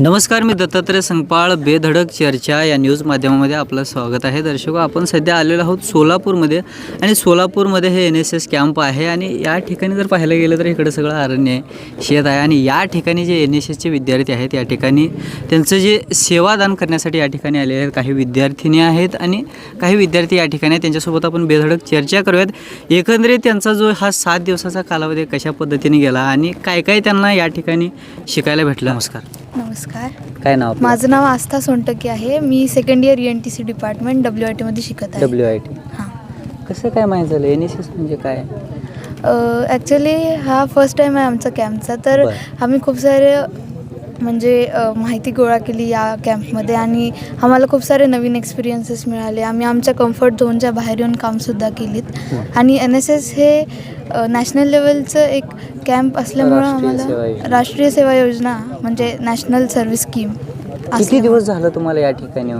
नमस्कार मी दत्तात्रय संगपाळ बेधडक चर्चा या न्यूज माध्यमामध्ये आपलं स्वागत आहे. दर्शको आपण सध्या आलेलो आहोत सोलापूरमध्ये आणि सोलापूरमध्ये हे एन एस एस कॅम्प आहे आणि या ठिकाणी जर पाहायला गेलं तर इकडं सगळं अरण्य आहे शेत आहे आणि या ठिकाणी जे एन एस एसचे विद्यार्थी आहेत या ठिकाणी त्यांचं जे सेवादान करण्यासाठी या ठिकाणी आलेले आहेत. काही विद्यार्थिनी आहेत आणि काही विद्यार्थी या ठिकाणी आहेत. त्यांच्यासोबत आपण बेधडक चर्चा करूयात. एकंदरीत त्यांचा जो हा सात दिवसाचा कालावधी कशा पद्धतीने गेला आणि काय काय त्यांना या ठिकाणी शिकायला भेटलं? नमस्कार. नमस्कार. काय नाव आपलं? माझं नाव आस्था सोनटके आहे. मी second year N T C department W I टीमध्ये शिकत आहे. डब्ल्यू आय टी हां. कसं काय माहीत झालं? एन एस एस म्हणजे काय? ॲक्च्युली हा फर्स्ट टाईम आहे आमचा कॅम्पचा तर बरं. आम्ही खूप सारे म्हणजे माहिती गोळा केली या कॅम्पमध्ये आणि आम्हाला खूप सारे नवीन एक्सपिरियन्सेस मिळाले. आम्ही आमच्या कम्फर्ट झोनच्या बाहेर येऊन कामसुद्धा केलीत. आणि एन एस एस हे नॅशनल लेवलचं एक कॅम्प असल्यामुळं आम्हाला. राष्ट्रीय सेवा योजना म्हणजे नॅशनल सर्व्हिस स्कीम किती दिवस झालं तुम्हाला या ठिकाणी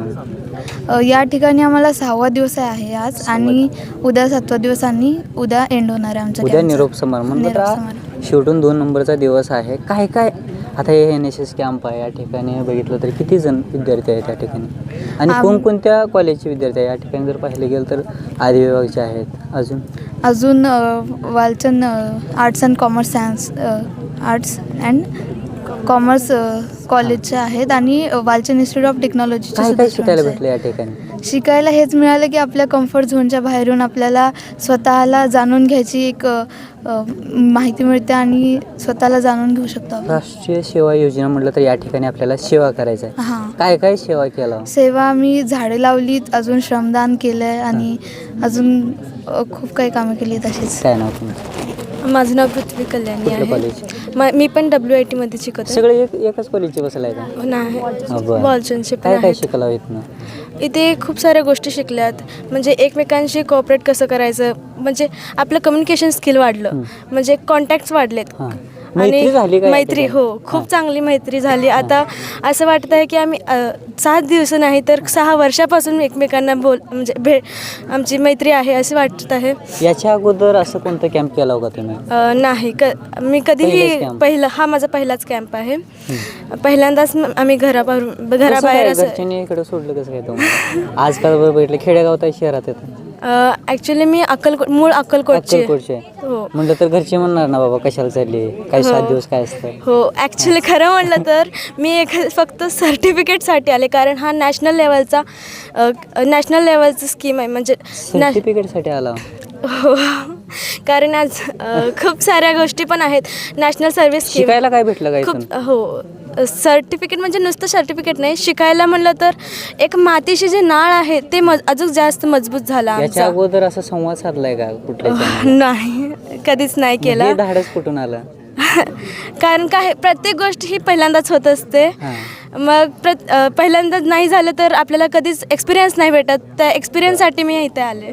या ठिकाणी आम्हाला सहावा दिवस आहे आज आणि उद्या सातवा दिवस आणि उद्या एंड होणार आहे आमचा उद्या कॅम्पचा. निरोप समारंभ. शेवटून दोन नंबरचा दिवस आहे. काय काय आता हे एन एस एस कॅम्प आहे या ठिकाणी बघितलं तर किती जण विद्यार्थी आहेत या ठिकाणी? आणि आम- कोणकोणत्या कॉलेजचे विद्यार्थी आहे या ठिकाणी जर पाहिलं गेलं तर आदी विभागाचे आहेत. अजून? अजून अ, Walchand arts and commerce science arts and commerce कॉलेजचे आहेत आणि अ, वालचंद इन्स्टिट्यूट ऑफ टेक्नॉलॉजीचे काय सुद्धा काय शिकायला students भेटलं या ठिकाणी. शिकायला हेच मिळालं की आपल्या कम्फर्ट झोनच्या बाहेरून आपल्याला स्वतःला जाणून घ्यायची एक माहिती मिळते आणि स्वतःला जाणून घेऊ शकतो राष्ट्रीय सेवा योजना म्हटलं तर या ठिकाणी आपल्याला सेवा करायचं आहे हां. काय काय सेवा केला? सेवा मी झाडे लावलीत अजून श्रमदान केलं आहे आणि अजून खूप काही कामं केली तशीच काय नाव तुमचं? माझं नाव पृथ्वी कल्याणी कुठलं आहे. कॉलेज म- मी पण डब्ल्यू आय टीमध्ये शिकत सगळे एक एकच कॉलेजचे बसलाय का? नाही. हा, बरं. वॉलचंदचे पण काय काय आहेत. शिकला इथनं? इथे खूप साऱ्या गोष्टी शिकल्यात. म्हणजे एकमेकांशी कोऑपरेट कसं करायचं? म्हणजे आपलं कम्युनिकेशन स्किल वाढलं. हं. म्हणजे कॉन्टॅक्ट्स वाढलेत. हां. मैत्री झाली का या मैत्री ठिकाणी? हो. खूप चांगली मैत्री झाली. आता असं वाटत आहे की आम्ही अ, सात दिवस नाही तर सहा वर्षापासून एकमेकांना बोल म्हणजे भे आमची मैत्री आहे असं वाटत आहे. याच्या अगोदर असं कोणतं कॅम्प केला होता तुम्ही? अ, नाही. क मी पहिलाच कधीही camp? पहिला हा माझा पहिलाच कॅम्प आहे. पहिल्यांदाच म- आम्ही घराबाहेर घराबाहेर असं घरच्यांनी इकडे सोडलं कसं काय तुम्हाला? आजकाल बरं बघितलं खेडेगावात आहे शहरात येतं ॲक्च्युली मी अक्कलकोट मूळ अक्कलकोटची. आहे. अक्कलकोटचे. हो. म्हणलं तर घरचे म्हणणार ना बाबा कशाला चालली? काही हो. सात दिवस काय असतं? हो. ॲक्च्युली खरं म्हणलं तर मी एक फक्त सर्टिफिकेटसाठी आले कारण हा नॅशनल लेवलचा नॅशनल लेवलचं स्कीम आहे. म्हणजे नॅ- सर्टिफिकेटसाठी आला? हो. कारण आज अ, खूप साऱ्या गोष्टी पण आहेत. नॅशनल सर्व्हिस स्कीम शिकायला काय भेटलं काय खूप हो. सर्टिफिकेट म्हणजे नुसतं सर्टिफिकेट नाही. शिकायला म्हणलं तर एक मातीशी जे नाळ आहे ते मज अजून जास्त मजबूत झाला याच्या आमचा. अगोदर असा संवाद साधलाय का कुठल्या? नाही कधीच नाही हे केलं. धाडस कुठून आलं? कारण काय प्रत्येक गोष्ट ही पहिल्यांदाच होत असते. हां. मग प्रत अ, पहिल्यांदाच नाही झालं तर आपल्याला कधीच एक्सपिरियन्स नाही भेटत. त्या एक्सपिरियन्ससाठी मी इथे आले.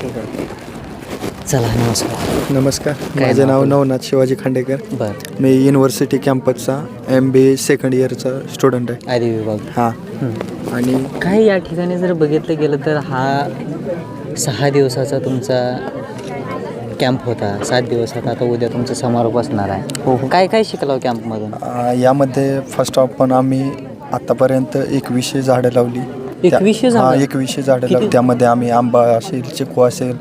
ठीक आहे. चला नमस्कार. नमस्कार. काय माझं नाव नाव आपलं? नवनाथ शिवाजी खांडेकर. बरं. मी युनिव्हर्सिटी कॅम्पसचा एम बी ए सेकंड इयरचा स्टुडंट आहे. आदी विभाग. हां. हं. आणि काही या ठिकाणी जर बघितलं गेलं तर हा सहा दिवसाचा तुमचा कॅम्प होता. सात दिवसाचा आता उद्या तुमचा समारोप असणार आहे. हो हो. काय काय शिकला कॅम्पमधून यामध्ये फर्स्ट ऑफ पण आम्ही आतापर्यंत एकवीसशे झाडं लावली. त्या- एकवीसशे झाडं? हां एकवीसशे झाडं त्यामध्ये आम्ही आंबा असेल चिकू असेल.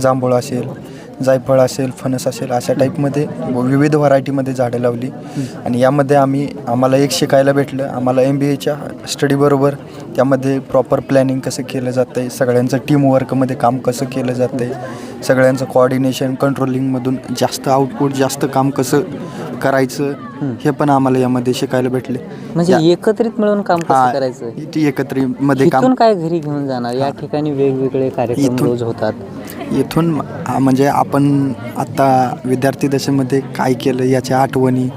जांभूळ असेल जायफळ असेल फणस असेल अशा टाईपमध्ये विविध व्हरायटीमध्ये झाडं लावली. आणि यामध्ये आम्ही आम्हाला एक शिकायला भेटलं. आम्हाला एम बी एच्या स्टडीबरोबर त्यामध्ये प्रॉपर प्लॅनिंग कसं केलं जातं आहे सगळ्यांचं टीमवर्कमध्ये काम कसं केलं जातं आहे सगळ्यांचं कोऑर्डिनेशन कंट्रोलिंगमधून जास्त आउटपुट जास्त काम कसं करायचं हे पण आम्हाला यामध्ये शिकायला भेटले. म्हणजे एकत्रित मिळून काम कसं हा, करायचं? ती एकत्रितमध्ये काम काय घरी घेऊन जाणार? या ठिकाणी वेगवेगळे कार्यक्रम रोज होतात. इथून आ, म्हणजे आपण आता विद्यार्थी दशेमध्ये काय केलं याच्या आठवणी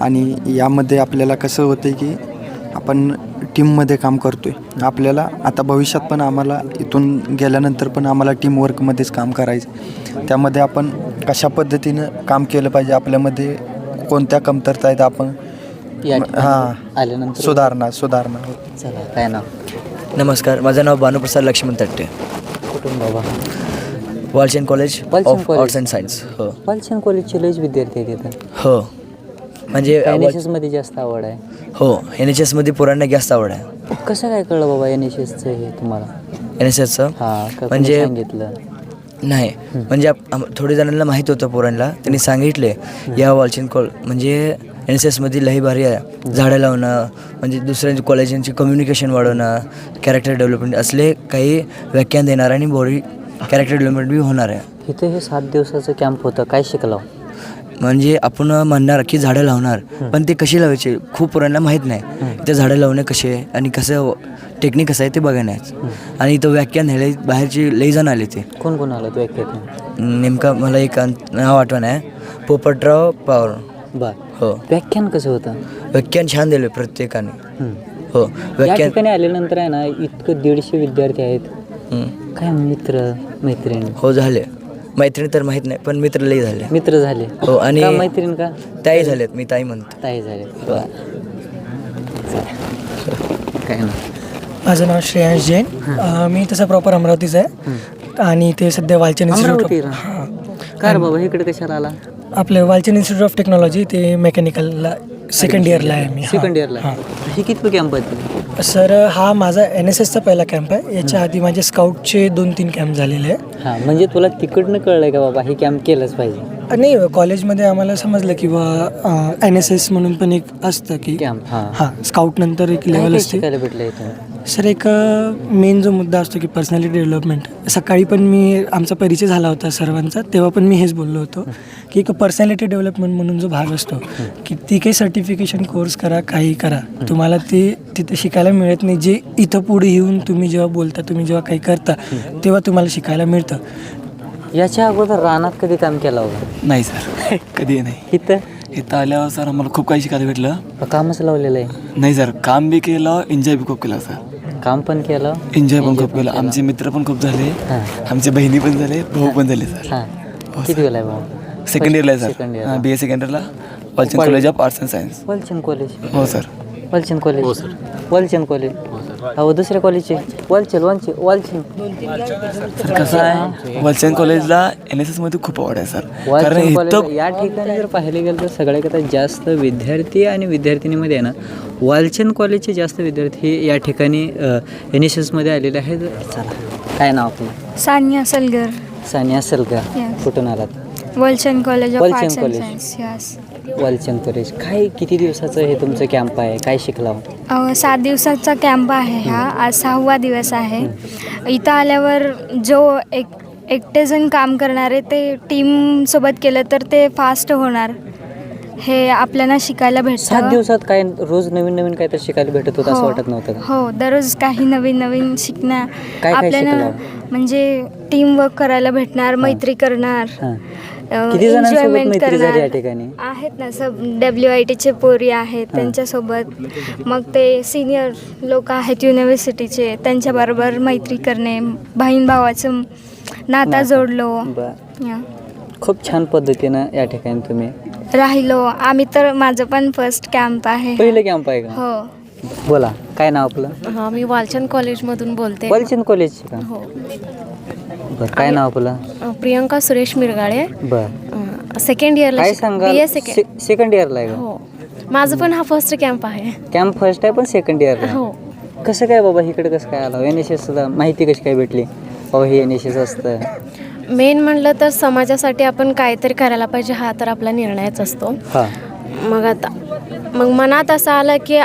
आणि यामध्ये आपल्याला कसं होतं की आपण टीममध्ये काम करतोय. आपल्याला आता भविष्यात पण आम्हाला इथून गेल्यानंतर पण आम्हाला टीमवर्कमध्येच काम करायचं त्यामध्ये आपण कशा पद्धतीनं काम केलं पाहिजे आपल्यामध्ये कोणत्या कमतरता आहेत आपण? हां. आल्यानंतर सुधारणा सुधारणा. चला काय नाव? नमस्कार माझं नाव भानुप्रसाद लक्ष्मण तट्टे. कुठून बाबा. Walchand college Walchand of college. Arts and science हो पालशन कॉलेजचे लयच विद्यार्थी आहेत इथं. हो म्हणजे एन एस एसमध्ये जास्त आवड आहे? हो एन एच एसमध्ये पोरांना जास्त आवड आहे. कसं काय कळलं बाबा एन एस एसचं हे तुम्हाला? एन एस एसचं हां का कोणी म्हणजे सांगितलं? नाही म्हणजे आप- आम- थोडे जणांना माहीत होतं पोरांना त्यांनी सांगितले या वालचिन कॉल म्हणजे एन एस एसमध्ये लई भारी आहे. झाडं लावणं म्हणजे दुसऱ्यांच्या कॉलेजांची कम्युनिकेशन वाढवणं कॅरेक्टर डेव्हलपमेंट असले काही व्याख्यान देणार आणि बॉडी कॅरेक्टर डेव्हलपमेंट बी होणार आहे. इथं हे सात दिवसाचं कॅम्प होतं. काय शिकलो म्हणजे आपण म्हणणार की झाडं लावणार पण ते कशी लावायचे खूप पोरांना माहीत नाही. ते झाडं लावणे कसे आणि कसं टेक्निक कसं आहे ते बघण्याच आणि इथं व्याख्यान हे बाहेरचे लई जण आले ते. कोण कोण आलं तू व्याख्यात नेमका मला एक नाव आठवण आहे. पोपटराव पवार. बर. हो. व्याख्यान कसं होतं? व्याख्यान छान दिले प्रत्येकाने. हं. हो या व्याख्यान ठिकाणी आल्यानंतर आहे ना इतकं दीडशे विद्यार्थी आहेत. काय मित्र मैत्रीण? हो झाले. मैत्रिणी तर माहीत नाही पण मित्र लई झाले. मित्र झाले. हो आणि का मैत्रीण का? ताई झालेत मी ताई म्हणतो. ताई झाले काय ना माझं नाव श्रेयांश जैन. अ, मी तसं प्रॉपर अमरावतीच आहे. आणि ते सध्या वालचंद अमरावती इन्स्टिट्यूट. हां. काय रे बाबा इकडे कशाला आला? आपलं वालचंद इन्स्टिट्यूट ऑफ टेक्नॉलॉजी ते मेकॅनिकलला सेकंड इयरला आहे मी. सेकंड इयरला हे. किती कॅम्प सर हा माझा एन एस एसचा पहिला कॅम्प आहे. याच्या आधी माझे स्काउटचे दोन तीन कॅम्प झालेले आहे. हां म्हणजे तुला तिकडनं कळलं का बाबा हे कॅम्प केलंच पाहिजे? नाही कॉलेजमध्ये आम्हाला समजलं की बा एन एस एस म्हणून पण एक असतं की कॅम्प हां. हां स्काउट नंतर एक लेवल असते. शिकायला भेटलं इथून सर एक मेन जो मुद्दा असतो की पर्सनॅलिटी डेव्हलपमेंट सकाळी पण मी आमचा परिचय झाला होता सर्वांचा तेव्हा पण मी हेच बोललो होतो की एक पर्सनॅलिटी डेव्हलपमेंट म्हणून जो भाग असतो की ती काही सर्टिफिकेशन कोर्स करा काही करा. तुम्हाला ते तिथे शिकायला मिळत नाही. जे इथं पुढे येऊन तुम्ही जेव्हा बोलता तुम्ही जेव्हा काही करता तेव्हा तुम्हाला शिकायला मिळतं. याच्या अगोदर रानात कधी काम केलं होतं? नाही सर. कधी नाही. इथं? इथं आल्यावर सर आम्हाला खूप काही शिकायला भेटलं. कामच लावलेलं आहे? नाही सर. काम बी केलं एन्जॉय बी खूप केला सर. काम पण केलं? एन्जॉय पण खूप केलं. आमचे मित्र पण खूप झाले. हां. आमचे बहिणी पण झाले भाऊ पण झाले सर. हां. किती वेळा आहे भाऊ? सेकंड इयरला आहे Second year सर ला. बी ए सेकंड इयरला Walchand college of arts and science Walchand college हो sir. Walchand college Walchand college अहो दुसऱ्या कॉलेजचे वलचल वलचल वलचंद सर कसं आहे? वालचंद कॉलेजला एन एस एसमध्ये खूप आवड आहे सर कारण कॉलेज इथं या ठिकाणी जर पाहायला गेलं तर सगळ्यात जास्त विद्यार्थी आणि विद्यार्थिनीमध्ये आहे ना वालचंद कॉलेजचे जास्त विद्यार्थी हे या ठिकाणी एन एस एसमध्ये आलेले आहेत. चला काय नाव आपलं? सानिया सलगर. सानिया Yes. कुठून आलात? Walchand college of Walchand arts and college. Science yes Walchand college काय किती दिवसाचं हे तुमचं कॅम्प आहे? काय शिकला अ, सात दिवसाचा कॅम्प आहे हा. आज सहावा दिवस आहे. इथं आल्यावर जो एक एकटेजण काम करणारे ते टीमसोबत केलं तर ते फास्ट होणार. हे आपल्याला शिकायला सात भेटतं दिवसात काय रोज नवीन नवीन काय तर शिकायला भेटत होतं असं हो. वाटत नव्हतं का? हो दररोज काही नवीन नवीन शिकणार काय आपल्याला शिकलं? म्हणजे टीम वर्क करायला भेटणार मैत्री करणार. हां. किती जणांसोबत enjoyment मैत्री झाली करणार. या ठिकाणी? आहेत ना सब डब्ल्यू आय टीचे पोरी आहेत त्यांच्यासोबत. मग ते सिनियर लोक आहेत युनिव्हर्सिटीचे त्यांच्याबरोबर मैत्री करणे बहीण भावाचं नाता जोडलो. बर. या. खूप छान पद्धतीनं या ठिकाणी तुम्ही राहिलो. आम्ही तर माझं पण फर्स्ट कॅम्प आहे. पहिलं कॅम्प आहे का? हो. बोला काय नाव आपलं? हां मी वालचंद कॉलेजमधून बोलते. वलचंद कॉलेज हो. बरं काय नाव आपलं? अ, प्रियंका सुरेश मिरगाळे. बर. सेकंड इयरला काय सांगा बी ए सेकंड सेकंड इयरला आहे का? हो. माझं पण हा फर्स्ट कॅम्प आहे. कॅम्प फर्स्ट आहे पण सेकंड इयरला हो. कसं काय बाबा इकडे कसं काय आलं? एन एस एसला माहिती कशी काय भेटली? बाबा हे एन एस एस असतं. मेन म्हणलं तर समाजासाठी आपण काहीतरी करायला पाहिजे हा तर आपला निर्णयच असतो. हां. मग आता मग मनात असं आलं की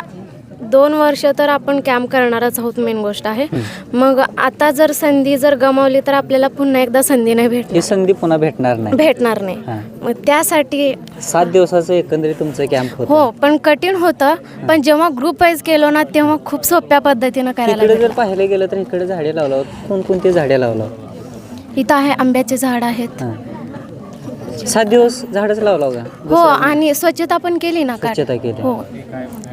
दोन वर्ष तर आपण कॅम्प करणारच आहोत मेन गोष्ट आहे. मग आता जर संधी जर गमावली तर आपल्याला पुन्हा एकदा संधी नाही भेट ही संधी पुन्हा भेटणार नाही. भेटणार नाही. हां. मग त्यासाठी सात दिवसाचं एकंदरीत तुमचं कॅम्प होतं. हो पण कठीण होतं. पण जेव्हा ग्रुप वाईज केलो ना तेव्हा खूप सोप्या पद्धतीनं करायला इकडे जर भेटलं. पाहायला गेलं तर इकडे झाडे लावलं. कोणकोणते झाडे लावलं? इथं आहे आंब्याचे झाड आहेत. हां. सात दिवस झाडच लावलं का हो आणि स्वच्छता पण केली ना स्वच्छता केली. हो.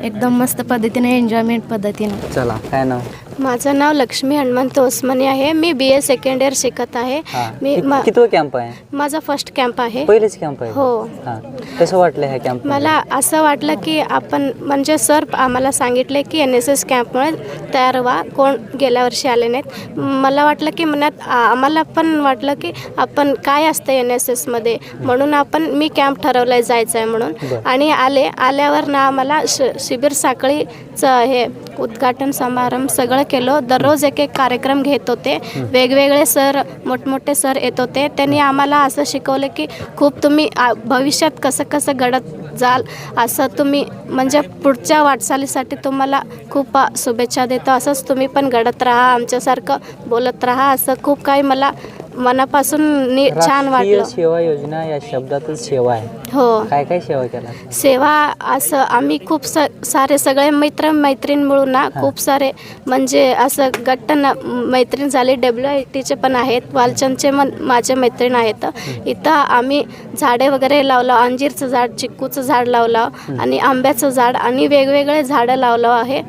एकदम मस्त पद्धतीने एन्जॉयमेंट पद्धतीने. चला काय नाव? माझं नाव लक्ष्मी हनुमंत ओसमनी आहे. मी बी ए सेकंड इयर शिकत आहे. मी मा- कितवा कॅम्प आहे? माझा फर्स्ट कॅम्प आहे. पहिलेच कॅम्प आहे? हो. हां. कसं वाटलं ह्या कॅम्प मला असं वाटलं की आपण म्हणजे सर आम्हाला सांगितले की एन एस एस कॅम्पमुळे तयार व्हा. कोण गेल्या वर्षी आले नाहीत. मला वाटलं की मनात आ- आम्हाला पण वाटलं की आपण काय असतं एन एस एसमध्ये म्हणून आपण मी कॅम्प ठरवलं आहे जायचं आहे म्हणून आणि आले आल्यावर ना आम्हाला श शिबिर साखळीचं हे उद्घाटन समारंभ सगळं केलं. दररोज एक एक कार्यक्रम घेत होते. वेगवेगळे सर मोठमोठे सर येत होते. त्यांनी आम्हाला असं शिकवलं की खूप तुम्ही आ- भविष्यात कसं कसं घडत जाल असं तुम्ही म्हणजे पुढच्या वाटचालीसाठी तुम्हाला खूप शुभेच्छा देतो. असंच तुम्ही पण घडत राहा आमच्यासारखं बोलत राहा. असं खूप काही मला मनापासून नि छान राष्ट्रीय वाटलं. सेवा योजना या शब्दातच सेवा आहे. हो. काय काय सेवा केला? सेवा असं आम्ही खूप स सारे सगळे मित्र मैत्रीण मिळून ना खूप सारे म्हणजे असं गट्ट ना मैत्रीण झाले. डब्ल्यू आय टीचे पण आहेत. वालचंदचे पण माझे मैत्रीण आहेत. इथं आम्ही झाडे वगैरे लावलं. अंजीरचं झाड चिक्कूचं झाड लावलं. आणि आंब्याचं झाड आणि वेगवेगळे झाडं लावलं आहे.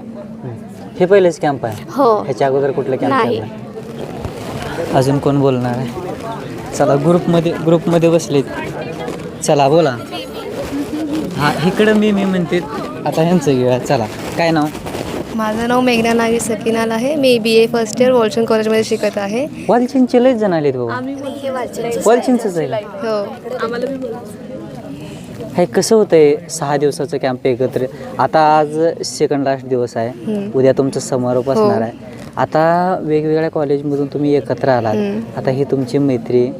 हे पहिलेच कॅम्प आहे. हो. ह्याच्या अगोदर कुठलं कॅम्प नाही. अजून कोण बोलणार आहे? चला ग्रुपमध्ये ग्रुपमध्ये बसलेत. चला बोला. हा इकडं मी मी म्हणते आता ह्यांचं घेऊया. चला काय नाव? माझं नाव मेघना नागी सकीनाल आहे. मी बी ए फर्स्ट इयर वॉल्शन कॉलेजमध्ये शिकत आहे. वालचिंचे लयच जण आलेत बाबा. आहे हो. हे कसं होतंय सहा दिवसाचं कॅम्प एकत्र. आता आज सेकंड लास्ट दिवस आहे. उद्या तुमचं समारोप असणार आहे. आता वेगवेगळ्या कॉलेजमधून तुम्ही एकत्र आलात. आता ही तुमची मैत्री.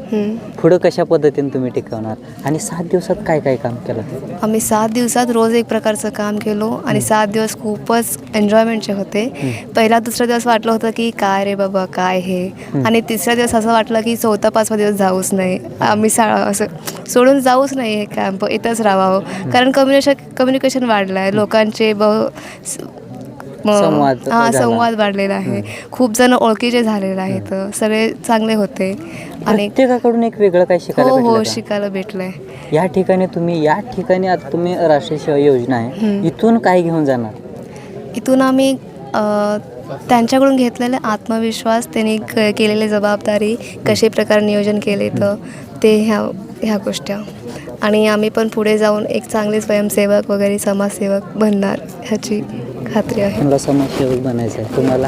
पुढं कशा पद्धतीने तुम्ही टिकवणार? आणि सात दिवसात काय काय काम केलं? आम्ही सात दिवसात रोज एक प्रकारचं काम केलो आणि सात दिवस खूपच एन्जॉयमेंटचे होते. पहिला दुसरा दिवस वाटलं होतं की काय रे बाबा काय हे? आणि तिसरा दिवस असं वाटलं की चौथा पाचवा दिवस जाऊच नाही. आम्ही सा असं सोडून जाऊच नाही हे कॅम्प इथंच राहावं. कारण कम्युनिकेशन कम्युनिकेशन वाढलं आहे लोकांचे म- संवाद हा. संवाद वाढलेला आहे. खूप जण ओळखीचे झालेले आहेत. सगळे चांगले होते. आणि प्रत्येकाकडून एक वेगळं काय शिकायला हो भेटलं हो? शिकायला भेटलंय. या ठिकाणी तुम्ही या ठिकाणी आता तुम्ही राष्ट्रीय सेवा योजना आहे. इथून काय घेऊन जाणार? इथून आम्ही त्यांच्याकडून घेतलेले आत्मविश्वास त्यांनी क केलेली जबाबदारी कसे प्रकारे नियोजन केले तर ते ह्या ह्या गोष्टी. आणि आम्ही पण पुढे जाऊन एक चांगले स्वयंसेवक वगैरे समाजसेवक बनणार ह्याची खात्री आहे. मला समाजसेवक बनायचं आहे तुम्हाला?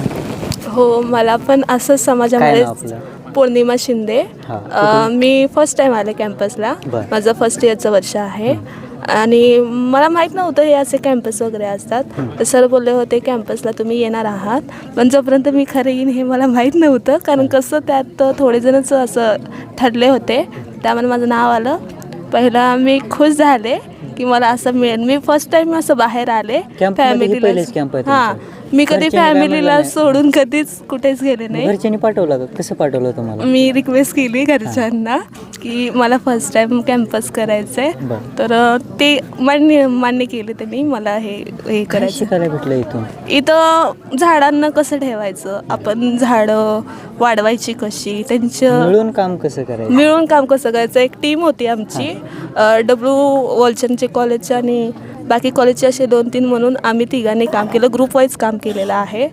हो मला पण असंच काय समाजामध्ये आपलं? पौर्णिमा शिंदे. हा, अ, मी फर्स्ट टाइम आले कॅम्पसला बर. माझं फर्स्ट इयरचं वर्ष आहे. आणि मला माहीत नव्हतं हे असे कॅम्पस वगैरे असतात. तर सर बोलले होते कॅम्पसला तुम्ही येणार आहात. पण जोपर्यंत मी खरं येईन हे मला माहीत नव्हतं. कारण कसं त्यात थोडे जणच असं ठरले होते. त्यामुळे माझं नाव आलं. पहिला मी खुश झाले की मला असं मिळेल मी फर्स्ट टाइम असं बाहेर आले. Camp मध्ये हे पहिलेच camp आहे हां तुमचा? मी कधी घरच्यांनी काय म्हणलं फॅमिलीला? सोडून कधीच कुठेच गेले नाही. घरच्यांनी पाठवलं का? कसं पाठवलं तुम्हाला? मी रिक्वेस्ट केली घरच्यांना. की मला फर्स्ट टाइम कॅम्पस करायचं आहे बरं. तर ते मान्य मान्य केले त्यांनी मला हे हे काय करायचं. शिकायला भेटलं इथून? इथं झाडांना कसं ठेवायचं? आपण झाडं वाढवायची कशी? त्यांचं मिळून काम कसं करायचं? मिळून काम कसं करायचं? एक टीम होती आमची. डब्ल्यू वॉलचंदचे कॉलेजचे आणि बाकी कॉलेजचे असे दोन तीन म्हणून आम्ही तिघांनी काम केलं. ग्रुप वाईज काम केलेलं आहे.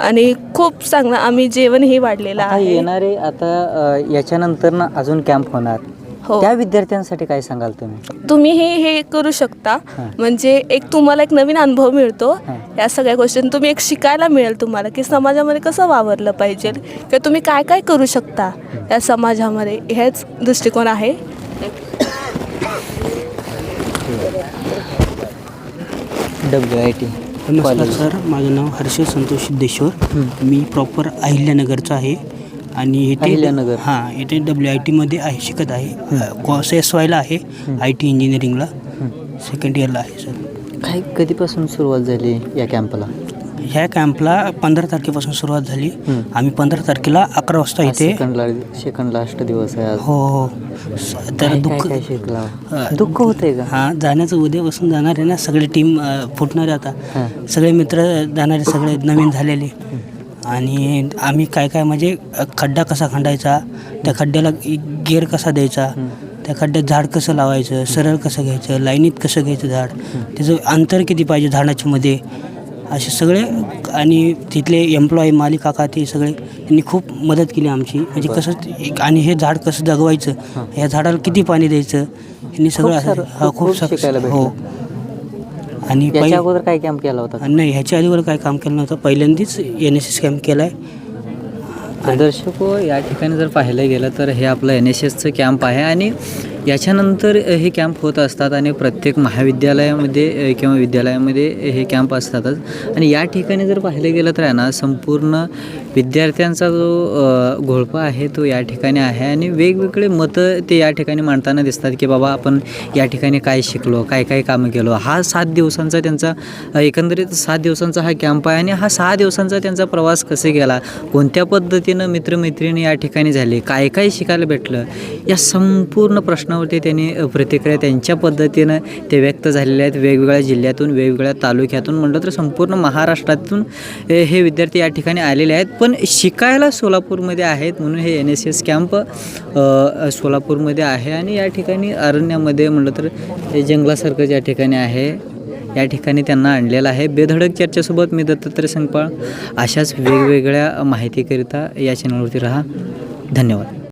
आणि खूप चांगलं आम्ही जेवणही वाढलेलं आता आहे. येणारे आता अ, याच्यानंतर ना अजून कॅम्प होणार. हो. त्या विद्यार्थ्यांसाठी काय सांगाल तुम्ही? तुम्ही हे हे करू शकता. हां. म्हणजे एक तुम्हाला एक नवीन अनुभव मिळतो. हां. या सगळ्या गोष्टी तुम्ही एक शिकायला मिळेल तुम्हाला की समाजामध्ये कसं वावरलं पाहिजे. किंवा तुम्ही काय काय करू शकता या समाजामध्ये हेच दृष्टिकोन आहे. W I T. नमस्कार सर माझं नाव हर्ष संतोष सिद्धेश्वर. मी प्रॉपर अहिल्यानगरचा आहे. आणि इथे अहिल्यानगर. हां इथे डब्ल्यू आय टीमध्ये आहे शिकत आहे. कॉस एस वायला आहे आय टी इंजिनिअरिंगला सेकंड इयरला आहे सर. काय कधीपासून सुरुवात झाली या कॅम्पला ह्या कॅम्पला पंधरा तारखेपासून सुरुवात झाली. हं. आम्ही पंधरा तारखेला अकरा वाजता इथे सेकंड लास्ट दिवस आहे हो हो स- तर दुःख दुःख होतंय का? हां जाण्याचं उद्यापासून जाणार आहे ना सगळे टीम फुटणार आहे हां. आता सगळे मित्र जाणारे सगळे नवीन झालेले. आणि आम्ही काय काय म्हणजे खड्डा कसा खंडायचा त्या खड्ड्याला गेअर कसा द्यायचा त्या खड्ड्यात झाड कसं लावायचं सरळ कसं घ्यायचं लाईनीत कसं घ्यायचं झाड त्याचं अंतर किती पाहिजे झाडाच्या मध्ये? असे सगळे आणि तिथले एम्प्लॉई मालिक काका ते सगळे यांनी खूप मदत केली आमची. म्हणजे कसं एक- आणि हे झाड कसं जगवायचं या झाडाला किती पाणी द्यायचं यांनी सगळं खूप असं सारं- हा, खूप खूप शिकायला सक- हो. आणि याच्या अगोदर काय कॅम्प केला होता? नाही ह्याच्या आधीवर काय काम केलं नव्हतं. पहिल्यांदाच एन एस एस कॅम्प केला आहे दर्शक हो, या ठिकाणी जर पाहायला गेलं तर हे आपलं एन एस एसचं कॅम्प आहे आणि याच्यानंतर हे कॅम्प होत असतात आणि प्रत्येक महाविद्यालयामध्ये किंवा विद्यालयामध्ये हे कॅम्प असतातच. आणि या ठिकाणी जर पाहायला गेलं तर आहे ना संपूर्ण विद्यार्थ्यांचा जो घोळपा आहे तो या ठिकाणी आहे आणि वेगवेगळे मतं ते या ठिकाणी मांडताना दिसतात की बाबा आपण या ठिकाणी काय शिकलो काय काय कामं केलो. हा सात दिवसांचा त्यांचा एकंदरीत सात दिवसांचा हा कॅम्प आहे आणि हा सहा दिवसांचा त्यांचा प्रवास कसे गेला कोणत्या पद्धतीनं मित्रमैत्रिणी या ठिकाणी झाले काय काय शिकायला भेटलं या संपूर्ण प्रश्नावरती त्यांनी प्रतिक्रिया त्यांच्या पद्धतीनं ते व्यक्त झालेले आहेत. वेगवेगळ्या जिल्ह्यातून वेगवेगळ्या तालुक्यातून म्हटलं तर संपूर्ण महाराष्ट्रातून हे विद्यार्थी या ठिकाणी आलेले आहेत. पण शिकायला सोलापूरमध्ये आहेत म्हणून हे एन एस एस कॅम्प सोलापूरमध्ये आहे. आणि या ठिकाणी अरण्यामध्ये म्हटलं तर हे जंगलासारखं या ठिकाणी आहे या ठिकाणी त्यांना आणलेलं आहे. बेधडक चर्चेसोबत मी दत्तात्रय संगपाळ. अशाच वेगवेगळ्या माहितीकरिता या चॅनलवरती राहा. धन्यवाद.